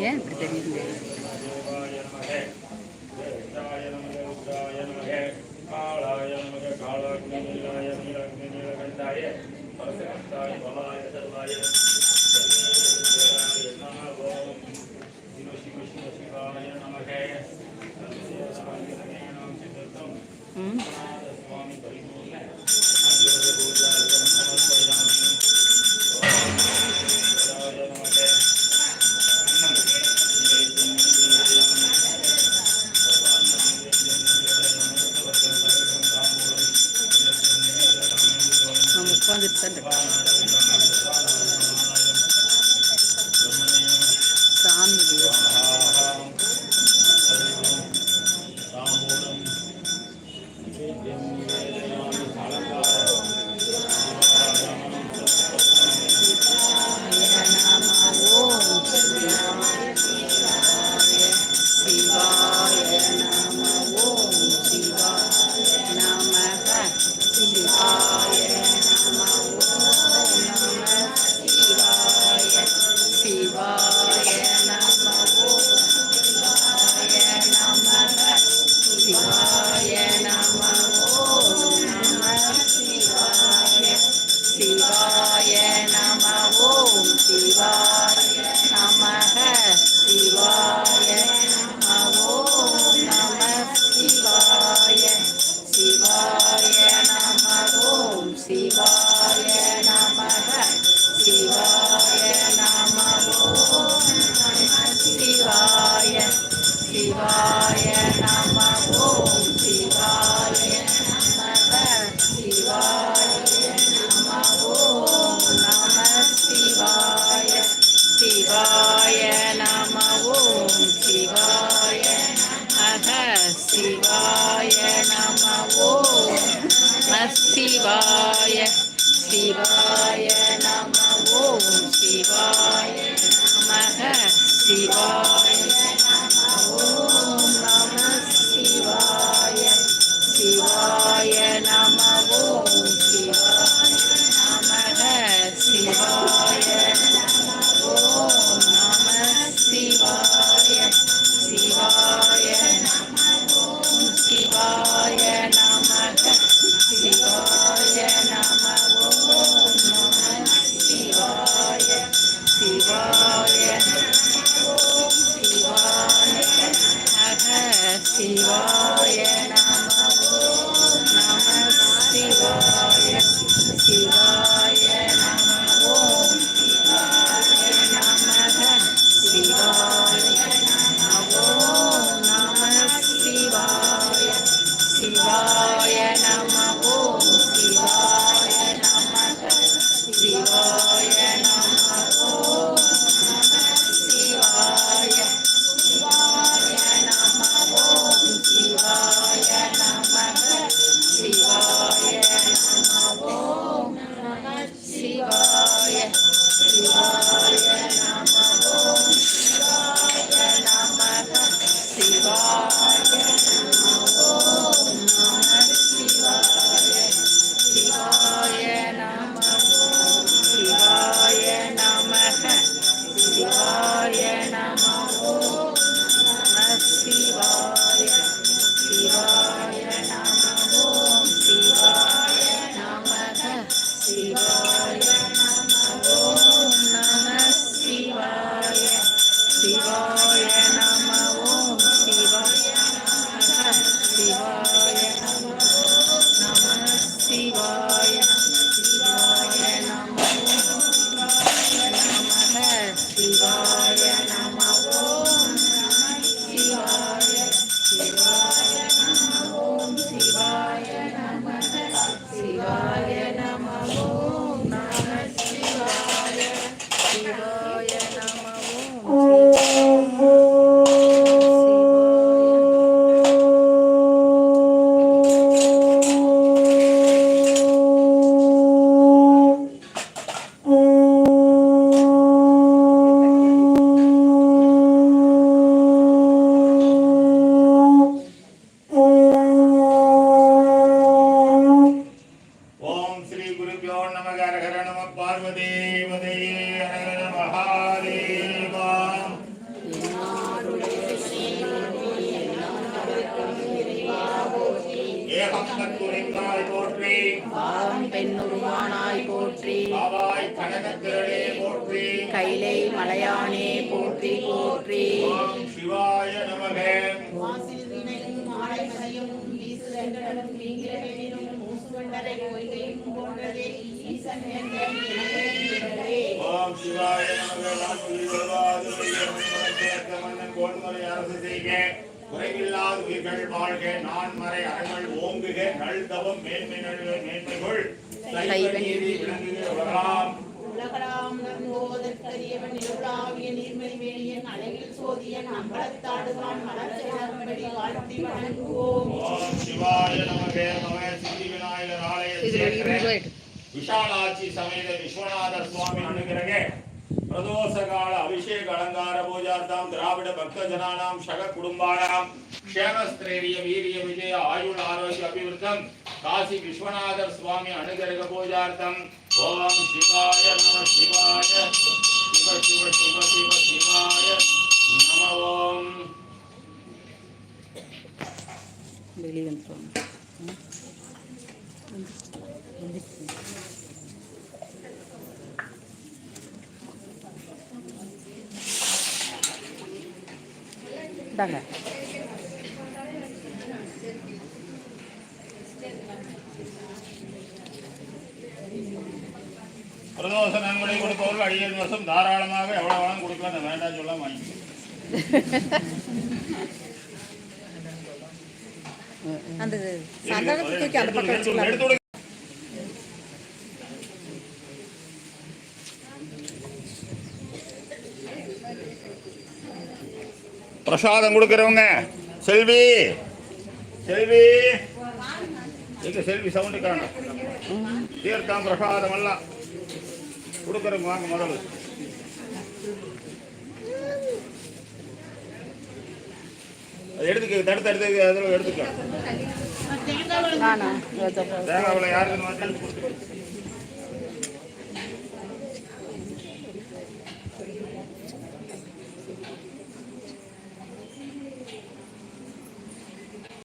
ஏன் இப்படி தெரியுது? காளாய நமக ஓம் கனகத்திரளே போற்றி. கைலை மலையானே போற்றி போற்றி. ஓம் சிவாய நமகே. ஓம் சிவாய அரசு செய்க. குறைவில்லாத உயிர்கள் வாழ்க. நான் மறை அறங்கள் ஓங்குக. நல் தவம் மேன்மை நழுவ மேன்மைகள். விளங்குக வரலாம் சோதியன் அம்பலத்தாடுவான் மலர்ச்செல்லும்படி வாழ்த்தி வணங்குவோம். ஓம் சிவாய நமகே நம சித்தி விநாயகர் ஆலய விஷாலாட்சி சமேத விஸ்வநாத சுவாமி அனுகிரக. பிரதோஷகால அபிஷேக அலங்கார பூஜார்த்தம் திராவிட பக்த ஜனானாம் சக குடும்பானாம் க்ஷேமஸ்திரேரிய வீரிய விஜய ஆயுள் ஆரோக்கிய அபிவிருத்தம் காசி விஸ்வநாதர் சுவாமி அனுகிரக பூஜார்த்தம். ஓம் சிவாய நம சிவாய. சிவ சிவ சிவ சிவ சிவாய. வெளியே வந்துருவாங்க இந்தாங்க. பிரதோஷ நன்கொடை கொடுப்பவர்கள் அடியேன் வருஷம் தாராளமாக எவ்வளவு வேணாலும் கொடுக்கலாம் வேண்டாம் சொல்லாம வாங்கி அந்த சந்தனத்தை தூக்கி அந்த பக்கம் வச்சுக்கலாம். பிரசாதம் கொடுக்கறவங்க செல்வி. செல்வி. எங்க செல்வி? சவுண்டு காணும் தீர்த்தம் பிரசாதம் எல்லாம் கொடுக்கறவங்க வாங்க முதல்ல. அது எடுத்துக்க தடுத்து எடுத்து அதில் எடுத்துக்கலாம் நானா தேங்காவில் யாருக்கு